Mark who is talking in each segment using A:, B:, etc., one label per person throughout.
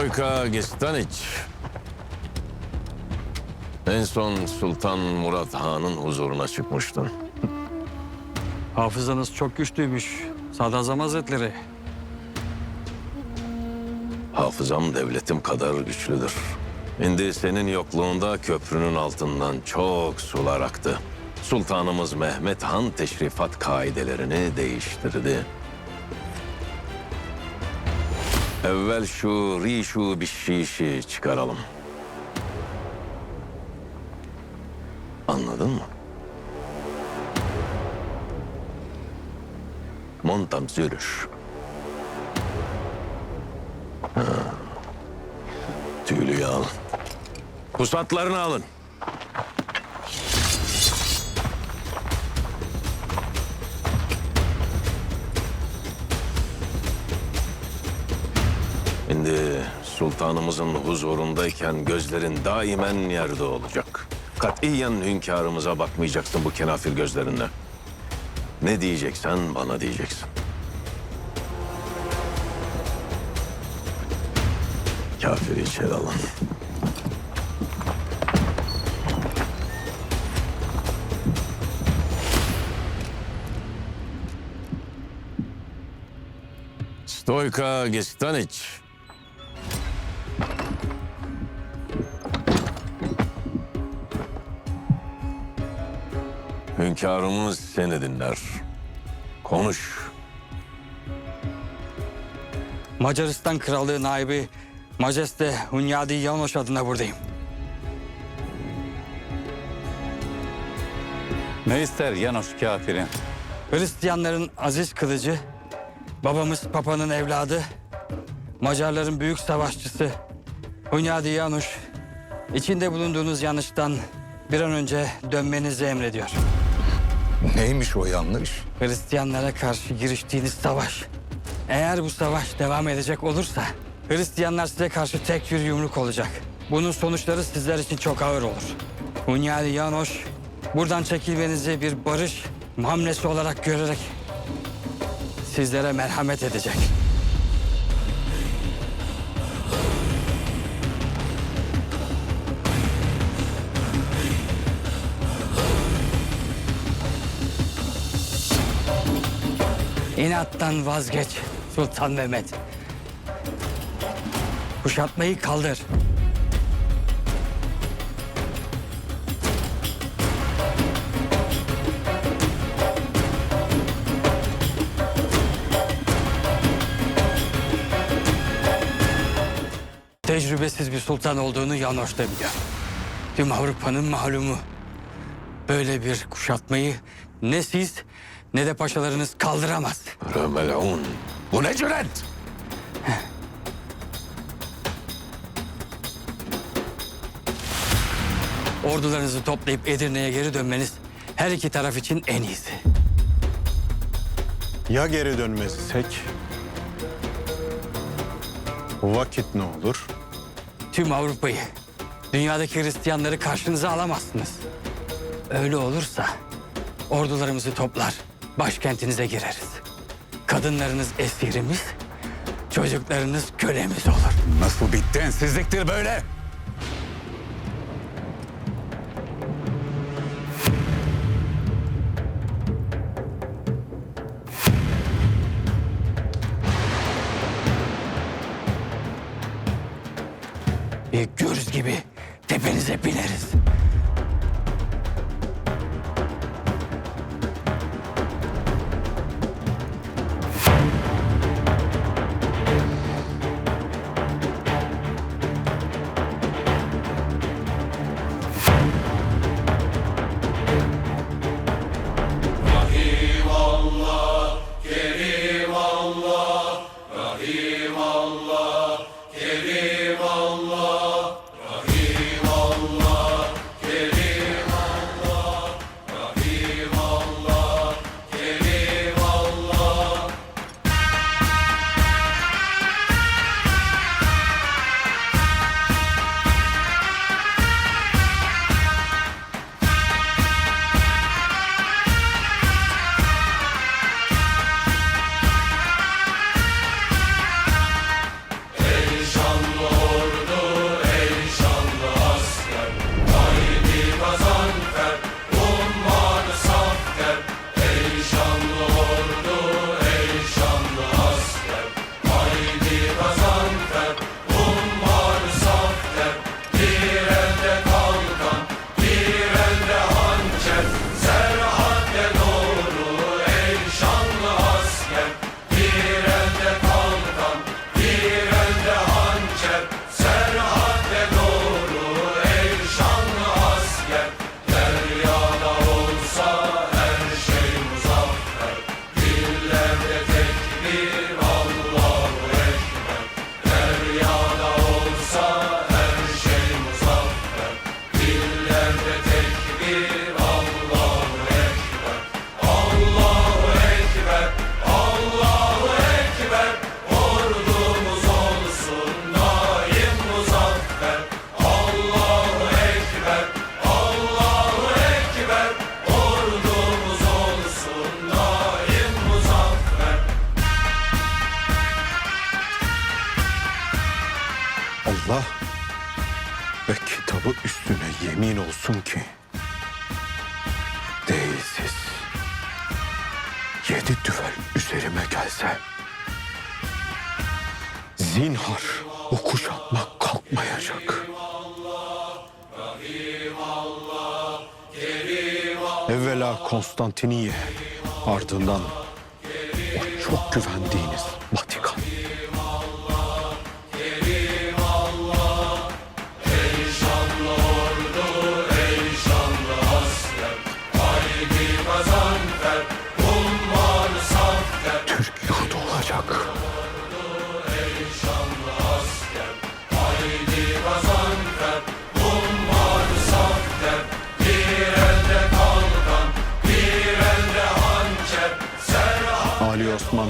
A: Stoyka Gestaniç. En son Sultan Murat Han'ın huzuruna çıkmıştın.
B: Hafızanız çok güçlüymüş. Sadrazam Hazretleri.
A: Hafızam devletim kadar güçlüdür. Şimdi senin yokluğunda köprünün altından çok sular aktı. Sultanımız Mehmet Han teşrifat kaidelerini değiştirdi. Evvel şu rişu bir şişi çıkaralım. Anladın mı? Montam Zürüş. Tüylüyü alın. Pusatlarını alın. Şimdi sultanımızın huzurundayken gözlerin daimen yerde olacak. Katiyen hünkârımıza bakmayacaksın bu kenafir gözlerinle. Ne diyeceksen bana diyeceksin. Kafiri içeri alın. Stoyka Gestaniç. Hünkârımız seni dinler. Konuş.
B: Macaristan Krallığı naibi Majeste Hunyadi Yanoş adına buradayım.
C: Ne ister Yanoş kafirin?
B: Hristiyanların aziz kılıcı, babamız Papa'nın evladı, Macarların büyük savaşçısı Hunyadi Yanoş, içinde bulunduğunuz yanlıştan bir an önce dönmenizi emrediyor.
D: Neymiş o yanlış?
B: Hristiyanlara karşı giriştiğiniz savaş. Eğer bu savaş devam edecek olursa Hristiyanlar size karşı tek bir yumruk olacak. Bunun sonuçları sizler için çok ağır olur. Hunyadi Yanoş buradan çekilmenizi bir barış hamlesi olarak görerek sizlere merhamet edecek. İnattan vazgeç Sultan Mehmet. Kuşatmayı kaldır. Tecrübesiz bir sultan olduğunu Yanoş da biliyor. Tüm Avrupa'nın malumu. Böyle bir kuşatmayı ne siz ne de paşalarınız kaldıramaz.
A: Römelun. Bu ne cüret?
B: Ordularınızı toplayıp Edirne'ye geri dönmeniz her iki taraf için en iyisi.
E: Ya geri dönmezsek? O vakit ne olur?
B: Tüm Avrupa'yı, dünyadaki Hristiyanları karşınıza alamazsınız. Öyle olursa ordularımızı toplar, başkentinize gireriz. Kadınlarınız esirimiz, çocuklarınız kölemiz olur.
C: Nasıl bir densizliktir böyle?
B: Bir gürz gibi tepenize bineriz.
E: Allah ve kitabı üstüne yemin olsun ki değilsiz yedi düvel üzerime gelse zinhar o kuşatmak kalkmayacak. Evvela Konstantiniye, ardından o çok güvendiğiniz Osman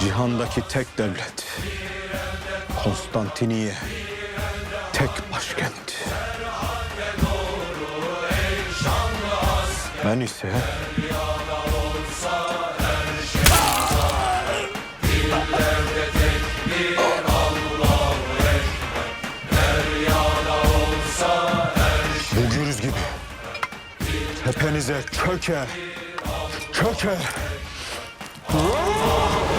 E: cihandaki tek devlet. Konstantiniye tek başkent. Ben ise gibi tepenize çöke Oh!